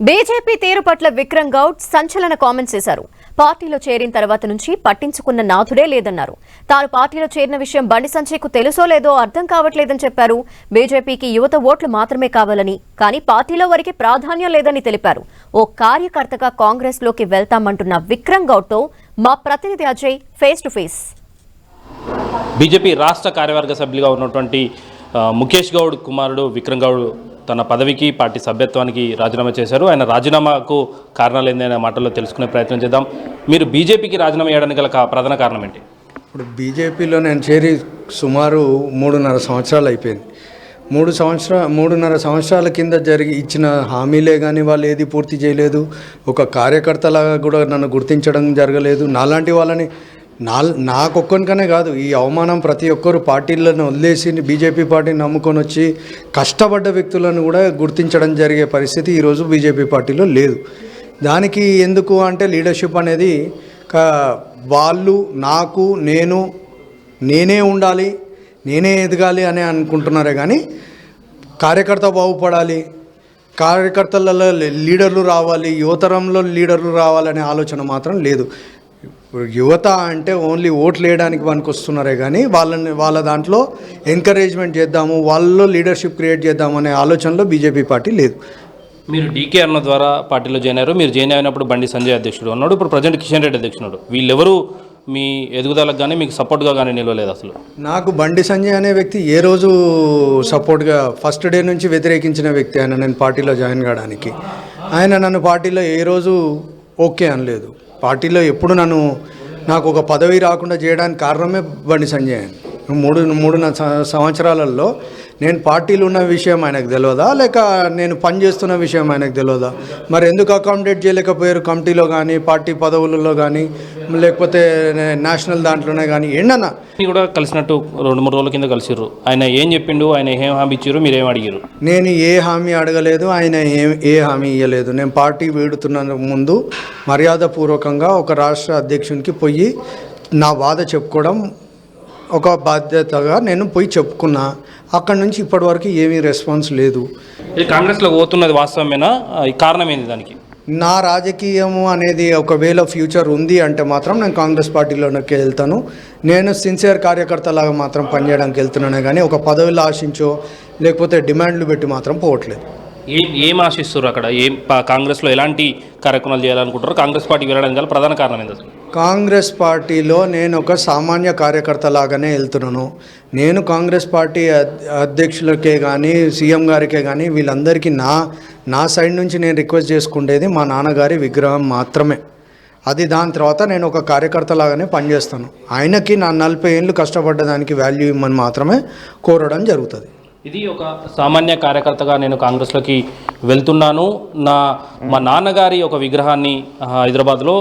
BJP తీరు పట్ల విక్రమ్ గౌడ్ సంచలన కామెంట్స్ చేశారు. పార్టీలో చేరిన తర్వాత నుంచి పట్టించుకున్న నాథుడే లేదన్నారు. తాను పార్టీలో చేరిన విషయం బండి సంజయ్కు తెలుసో లేదో అర్థం కావట్లేదని చెప్పారు. బీజేపీకి యువత ఓట్లు మాత్రమే కావాలని కానీ పార్టీలో వారికి ప్రాధాన్యం లేదని తెలిపారు. ఓ కార్యకర్తగా కాంగ్రెస్లోకి వెళ్తామంటున్న విక్రమ్ గౌడ్తో మా ప్రతినిధి Ajay face to face. BJP రాష్ట్ర కార్యవర్గ సభ్యులుగా ఉన్నటువంటి ముఖేష్ గౌడ్ కుమారుడు విక్రమ్ గౌడ్ తన పదవికి పార్టీ సభ్యత్వానికి రాజీనామా చేశారు. ఆయన రాజీనామాకు కారణాలు ఏందనే మాటల్లో తెలుసుకునే ప్రయత్నం చేద్దాం. మీరు బీజేపీకి రాజీనామా చేయడానికి గల ప్రధాన కారణం ఏంటి? ఇప్పుడు బీజేపీలో నేను చేరి సుమారు మూడున్నర సంవత్సరాలు అయిపోయింది. మూడు సంవత్సర మూడున్నర సంవత్సరాల కింద జరిగి ఇచ్చిన హామీలే కానీ వాళ్ళు ఏది పూర్తి చేయలేదు. ఒక కార్యకర్తలాగా కూడా నన్ను గుర్తించడం జరగలేదు. నాలాంటి వాళ్ళని నా నాకొక్కనికనే కాదు. ఈ అవమానం ప్రతి ఒక్కరు పార్టీలను వదిలేసి బీజేపీ పార్టీని నమ్ముకొని వచ్చి కష్టపడ్డ వ్యక్తులను కూడా గుర్తించడం జరిగే పరిస్థితి ఈరోజు బీజేపీ పార్టీలో లేదు. దానికి ఎందుకు అంటే లీడర్షిప్ అనేది వాళ్ళు నాకు నేను నేనే ఉండాలి నేనే ఎదగాలి అని అనుకుంటున్నారే కానీ కార్యకర్త బాగుపడాలి కార్యకర్తలలో లీడర్లు రావాలి యువతరంలో లీడర్లు రావాలనే ఆలోచన మాత్రం లేదు. ఇప్పుడు యువత అంటే ఓన్లీ ఓట్లు వేయడానికి పనికి వస్తున్నారే కానీ వాళ్ళని వాళ్ళ దాంట్లో ఎంకరేజ్మెంట్ చేద్దాము వాళ్ళలో లీడర్షిప్ క్రియేట్ చేద్దాము అనే ఆలోచనలో బీజేపీ పార్టీ లేదు. మీరు డీకే అన్న ద్వారా పార్టీలో జాయిన్ అయ్యారు. మీరు జాయిన్ అయినప్పుడు బండి సంజయ్ అధ్యక్షుడు ఉన్నాడు. ఇప్పుడు ప్రజెంట్ కిషన్ రెడ్డి అధ్యక్షుడు. వీళ్ళెవరూ మీ ఎదుగుదలకు కానీ మీకు సపోర్ట్గా కానీ నిలవలేదు అసలు. నాకు బండి సంజయ్ అనే వ్యక్తి ఏ రోజు సపోర్ట్గా ఫస్ట్ డే నుంచి వ్యతిరేకించిన వ్యక్తి ఆయన. నేను పార్టీలో జాయిన్ కావడానికి. ఆయన నన్ను పార్టీలో ఏ రోజు ఓకే అనలేదు. పార్టీలో ఎప్పుడు నన్ను నాకు ఒక పదవి రాకుండా చేయడానికి కారణమే బండి సంజయ్ మూడు స- సంవత్సరాలలో నేను పార్టీలో ఉన్న విషయం ఆయనకు తెలియదా లేక నేను పని చేస్తున్న విషయం ఆయనకు తెలియదా మరి ఎందుకు అకామిడేట్ చేయలేకపోయారు కమిటీలో కానీ పార్టీ పదవులలో కానీ లేకపోతే నేషనల్ దాంట్లోనే కానీ ఏంటన్నా? కూడా కలిసినట్టు రెండు మూడు రోజుల కింద కలిసిర్రు. ఆయన ఏం చెప్పిండు ఆయన ఏం హామీ ఇచ్చారు మీరు ఏం అడిగారు నేను ఏ హామీ అడగలేదు ఆయన ఏ ఏ హామీ ఇవ్వలేదు నేను పార్టీ వీడుతున్న ముందు మర్యాదపూర్వకంగా ఒక రాష్ట్ర అధ్యక్షునికి పోయి నా బాధ చెప్పుకోవడం ఒక బాధ్యతగా నేను పోయి చెప్పుకున్నా. అక్కడి నుంచి ఇప్పటివరకు ఏమీ రెస్పాన్స్ లేదు. ఇది కాంగ్రెస్లో పోతున్నది వాస్తవమేనా? ఈ కారణం ఏంది దానికి? నా రాజకీయము అనేది ఒకవేళ ఫ్యూచర్ ఉంది అంటే మాత్రం నేను కాంగ్రెస్ పార్టీలోకి వెళ్తాను. నేను సిన్సియర్ కార్యకర్తలాగా మాత్రం పనిచేయడానికి వెళ్తున్నానే కానీ ఒక పదవిలో ఆశించో లేకపోతే డిమాండ్లు పెట్టి మాత్రం పోవట్లేదు. ఏం ఏం ఆశిస్తారు అక్కడ? ఏం కాంగ్రెస్లో ఎలాంటి కార్యక్రమాలు చేయాలనుకుంటారు కాంగ్రెస్ పార్టీకి వెళ్ళడానికి గల ప్రధాన కారణం ఏంది అసలు? కాంగ్రెస్ పార్టీలో నేను ఒక సామాన్య కార్యకర్త లాగానే వెళ్తున్నాను. నేను కాంగ్రెస్ పార్టీ అధ్యక్షులకే కానీ సీఎం గారికే కానీ వీళ్ళందరికీ నా నా సైడ్ నుంచి నేను రిక్వెస్ట్ చేసుకునేది మా నాన్నగారి విగ్రహం మాత్రమే. అది దాని తర్వాత నేను ఒక కార్యకర్తలాగానే పనిచేస్తాను. ఆయనకి నా నలభై ఏళ్ళు కష్టపడ్డదానికి వాల్యూ ఇమ్మని మాత్రమే కోరడం జరుగుతుంది. ఇది ఒక సామాన్య కార్యకర్తగా నేను కాంగ్రెస్లోకి వెళ్తున్నాను. నా మా నాన్నగారి ఒక విగ్రహాన్ని హైదరాబాద్లో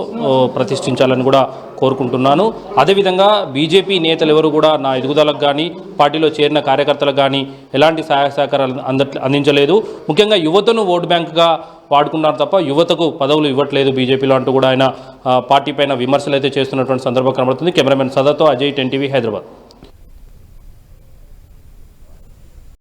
ప్రతిష్ఠించాలని కూడా కోరుకుంటున్నాను. అదేవిధంగా బీజేపీ నేతలు ఎవరు కూడా నా ఎదుగుదలకు కానీ పార్టీలో చేరిన కార్యకర్తలకు కానీ ఎలాంటి సహాయ సహకారాలు అందించలేదు. ముఖ్యంగా యువతను ఓటు బ్యాంకుగా వాడుకున్నారు తప్ప యువతకు పదవులు ఇవ్వట్లేదు బీజేపీలో అంటూ కూడా ఆయన పార్టీ పైన విమర్శలు అయితే చేస్తున్నటువంటి సందర్భం కనబడుతుంది. కెమెరామెన్ సదాతో అజయ్ టెన్ టీవీ హైదరాబాద్.